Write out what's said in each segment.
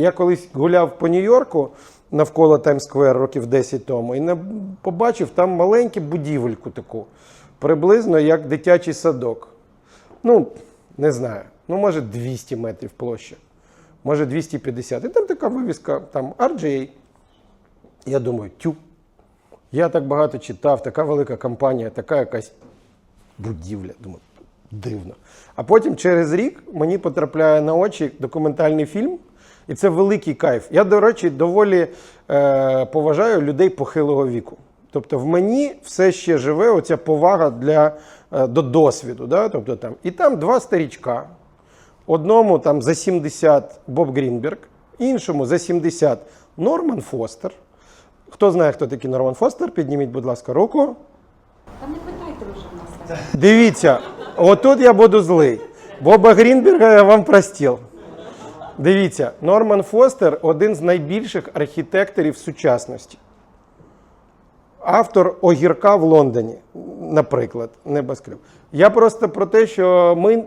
Я колись гуляв по Нью-Йорку навколо Таймс-сквер років 10 тому і не побачив там маленьку будівельку таку, приблизно як дитячий садок. Ну, не знаю, ну може 200 метрів площа, може 250. І там така вивіска, там RJ. Я думаю, тю. Я так багато читав, така велика компанія, така якась будівля. Думаю, дивно. А потім через рік мені потрапляє на очі документальний фільм, і це великий кайф. Я, до речі, доволі е, поважаю людей похилого віку. Тобто в мені все ще живе оця повага для, е, до досвіду. Да? Тобто, там, і там два старічка. Одному там за 70 Боб Грінберг, іншому за 70 Норман Фостер. Хто знає, хто такий Норман Фостер, підніміть, будь ласка, руку. Та не питайте вже в нас. Дивіться, отут я буду злий. Боба Грінберга я вам простіл. Дивіться, Норман Фостер один з найбільших архітекторів сучасності. Автор огірка в Лондоні, наприклад, небоскреб. Я просто про те, що ми,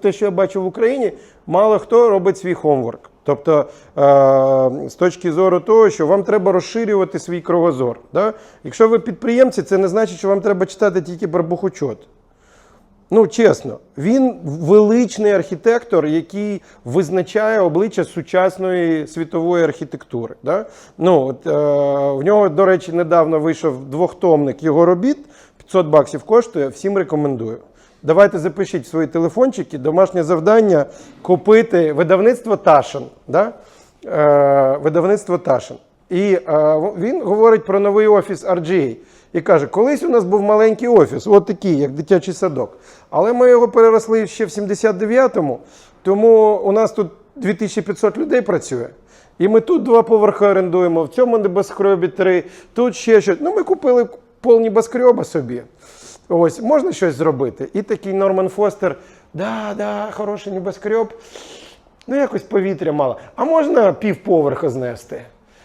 те, що я бачу в Україні, мало хто робить свій хомворк. Тобто, е, з точки зору того, що вам треба розширювати свій кровозор. Да? Якщо ви підприємці, це не значить, що вам треба читати тільки про бухучот. Ну, чесно, він величний архітектор, який визначає обличчя сучасної світової архітектури. Да? Ну, от, е, в нього, до речі, недавно вийшов двохтомник його робіт, 500 баксів коштує, всім рекомендую. Давайте запишіть свої телефончики домашнє завдання купити видавництво Ташин. Да? Е, видавництво Ташин. І е, він говорить про новий офіс RGA. І каже, колись у нас був маленький офіс, от такий, як дитячий садок. Але ми його переросли ще в 79-му, тому у нас тут 2500 людей працює. І ми тут два поверхи орендуємо, в цьому небоскребі три, тут ще щось. Ну, ми купили пол небоскреба собі. Ось, можна щось зробити. І такий Норман Фостер, да, да, хороший небоскреб. Ну, якось повітря мало. А можна півповерха знести?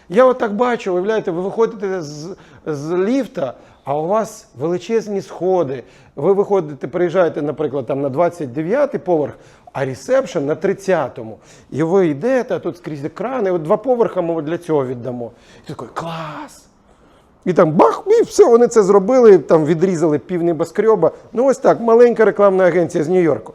Я отак бачу, уявляєте, ви виходите з, з ліфта, а у вас величезні сходи. Ви виходите, приїжджаєте, наприклад, там на 29-й поверх, а ресепшн на 30-му. І ви йдете, а тут скрізь екрани, от два поверха ми для цього віддамо. І такий, клас! І там бах, і все, вони це зробили, там відрізали пів небоскреба. Ну ось так, маленька рекламна агенція з Нью-Йорку.